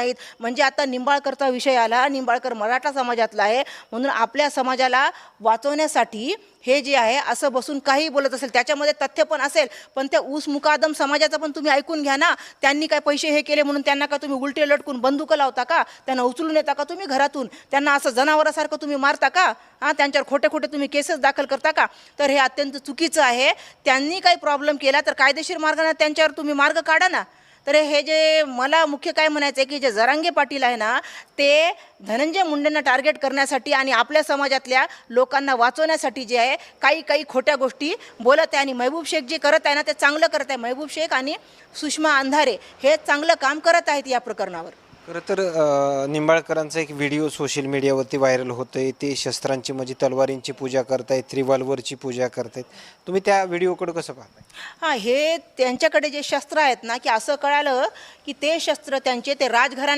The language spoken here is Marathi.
नाहीत म्हणजे आता निंबाळकरचा विषय आला. निंबाळकर मराठा समाजातला आहे. म्हणून आपल्या समाजाला वाचवण्यासाठी हे जे आहे असं बसून काही बोलत असेल त्याच्यामध्ये तथ्य पण असेल पण त्या ऊस मुकादम समाजाचं पण तुम्ही ऐकून घ्या ना. त्यांनी काय पैसे हे केले म्हणून त्यांना का तुम्ही उलटे लटकून बंदूक लावता का? त्यांना उचलून येता का तुम्ही घरातून? त्यांना असं जनावरासारखं तुम्ही मारता का? हां त्यांच्यावर खोटे खोटे तुम्ही केसेस दाखल करता का? तर हे अत्यंत चुकीचं आहे. त्यांनी काही प्रॉब्लेम केला तर कायदेशीर मार्गाने त्यांच्यावर तुम्ही मार्ग काढा ना. तर हे जे मला मुख्य काय म्हणायचं आहे की जे जरांगे पाटील आहे ना ते धनंजय मुंडेंना टार्गेट करण्यासाठी आणि आपल्या समाजातल्या लोकांना वाचवण्यासाठी जे आहे काही काही खोट्या गोष्टी बोलत आहे आणि महबूब शेख जे करत आहे ना ते चांगलं करत आहे. महबूब शेख आणि सुषमा अंधारे हे चांगलं काम करत आहेत या प्रकरणावर. खरं तर अ, निंबाळकरांचा एक व्हिडिओ सोशल मीडियावरती व्हायरल होतोय. ते शस्त्रांची म्हणजे तलवारींची पूजा करतायत रिव्हॉल्वरची पूजा करतायत. तुम्ही त्या व्हिडिओकडे कसं पाहताय? हां हे त्यांच्याकडे जे शस्त्र आहेत ना की असं कळालं की ते शस्त्र त्यांचे ते राजघराणे